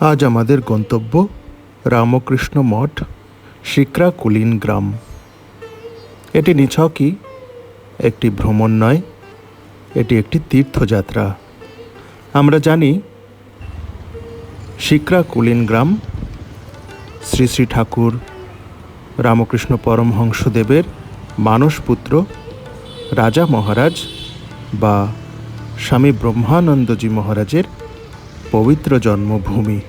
আজ আমাদের গন্তব্য রামকৃষ্ণ মঠ শিকরা কুলিন গ্রাম। এটি নিছকই একটি ভ্রমণ নয় এটি একটি তীর্থযাত্রা। আমরা জানি শিকরা কুলিন গ্রাম শ্রী শ্রী ঠাকুর রামকৃষ্ণ পরমহংসদেবের মানসপুত্র, রাজা মহারাজ বা স্বামী ব্রহ্মানন্দজি মহারাজের পবিত্র জন্মভূমি।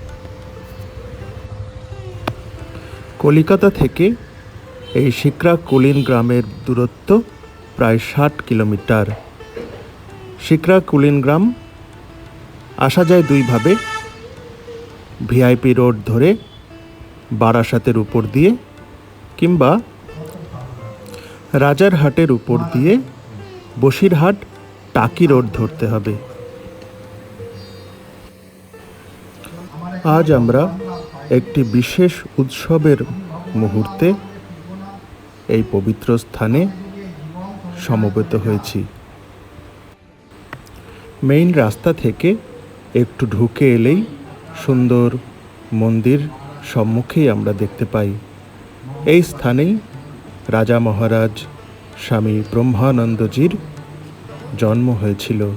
কলিকাতা থেকে এই শিকরা কুলিন গ্রামের দূরত্ব প্রায় ষাট কিলোমিটার। শিকরা কুলিন গ্রাম আসা যায় দুইভাবে। ভিআইপি রোড ধরে বারাসাতের উপর দিয়ে কিংবা রাজারহাটের উপর দিয়ে বসিরহাট টাকি রোড ধরতে হবে। আজ আমরা একটি বিশেষ উৎসবের মুহূর্তে এই পবিত্র স্থানে সমবেত হয়েছি। মেইন রাস্তা থেকে একটু ঢুকে এলেই সুন্দর মন্দির সম্মুখেই আমরা দেখতে পাই। এই স্থানেই রাজা মহারাজ স্বামী ব্রহ্মানন্দজির জন্ম হয়েছিল।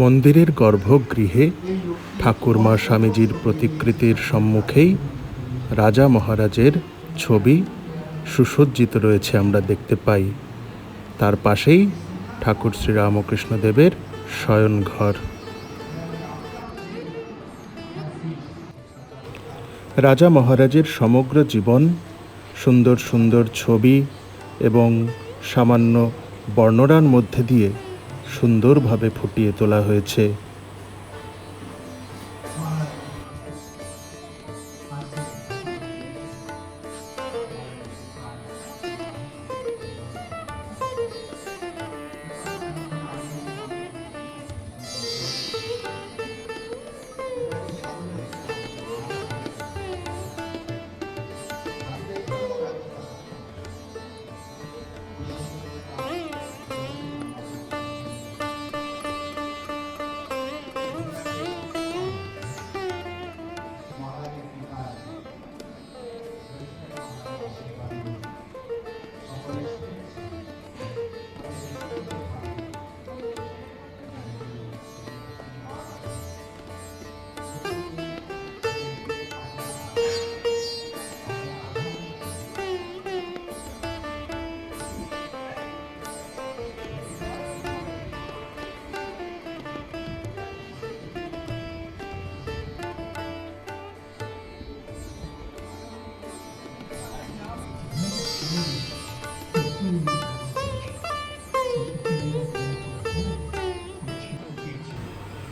মন্দিরের গর্ভগৃহে ঠাকুরমা স্বামীজির প্রতিকৃতির সম্মুখেই রাজা মহারাজের ছবি সুসজ্জিত রয়েছে আমরা দেখতে পাই। তার পাশেই ঠাকুর শ্রীরামকৃষ্ণদেবের শয়নঘর। রাজা মহারাজের সমগ্র জীবন সুন্দর সুন্দর ছবি এবং সামান্য বর্ণনার মধ্যে দিয়ে সুন্দরভাবে ফুটিয়ে তোলা হয়েছে।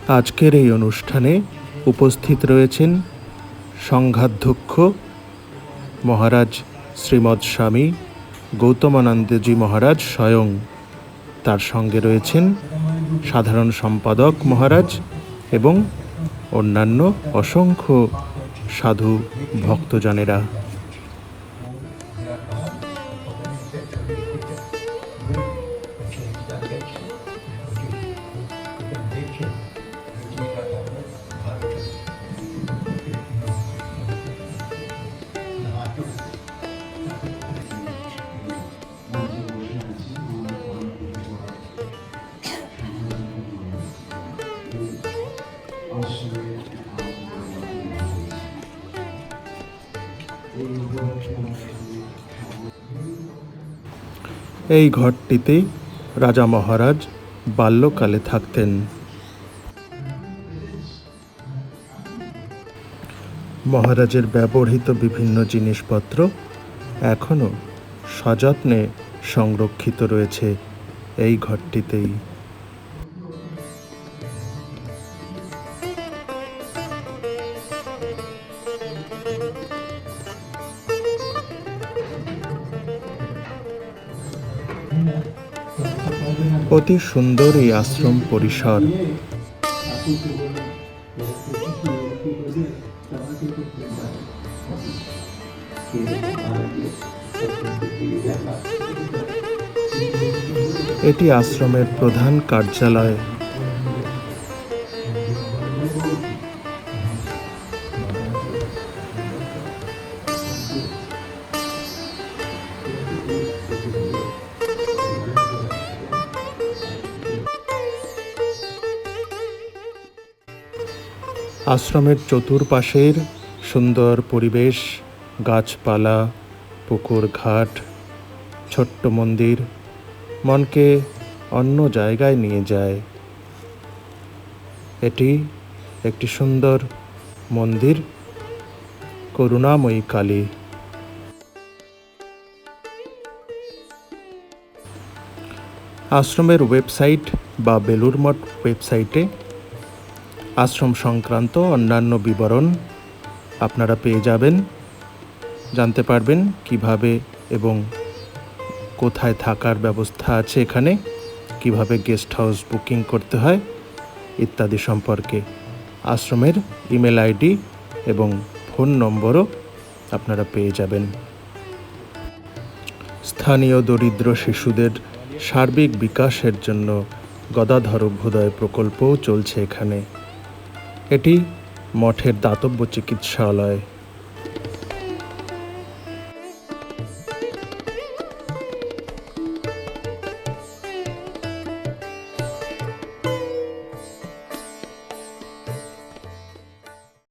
আজকের এই অনুষ্ঠানে উপস্থিত রয়েছেন সংঘাধ্যক্ষ মহারাজ শ্রীমৎ স্বামী গৌতমানন্দজি মহারাজ স্বয়ং। তার সঙ্গে রয়েছেন সাধারণ সম্পাদক মহারাজ এবং অন্যান্য অসংখ্য সাধু ভক্তজনেরা। এই ঘরটিতে রাজা মহারাজ বাল্যকালে থাকতেন। মহারাজের ব্যবহৃত বিভিন্ন জিনিসপত্র এখনও সযত্নে সংরক্ষিত রয়েছে এই ঘরটিতেই। অতি সুন্দর এই আশ্রম পরিসর। এটি আশ্রমের প্রধান কার্যালয়। আশ্রমের চতুর্পাশের সুন্দর পরিবেশ, গাছপালা পুকুর ঘাট ছোট্ট মন্দির, মনকে অন্য জায়গায় নিয়ে যায়। এটি একটি সুন্দর মন্দির, করুণাময়ী কালী। আশ্রমের ওয়েবসাইট বা বেলুর মঠ ওয়েবসাইটে আশ্রম সংক্রান্ত অন্যান্য বিবরণ আপনারা পেয়ে যাবেন। জানতে পারবেন কীভাবে এবং কোথায় থাকার ব্যবস্থা আছে এখানে, কীভাবে গেস্ট হাউস বুকিং করতে হয় ইত্যাদি সম্পর্কে। আশ্রমের ইমেল আইডি এবং ফোন নম্বরও আপনারা পেয়ে যাবেন। স্থানীয় দরিদ্র শিশুদের সার্বিক বিকাশের জন্য গদাধর অভ্যুদয় প্রকল্পও চলছে এখানে। এটি মঠের দাতব্য চিকিৎসালয়।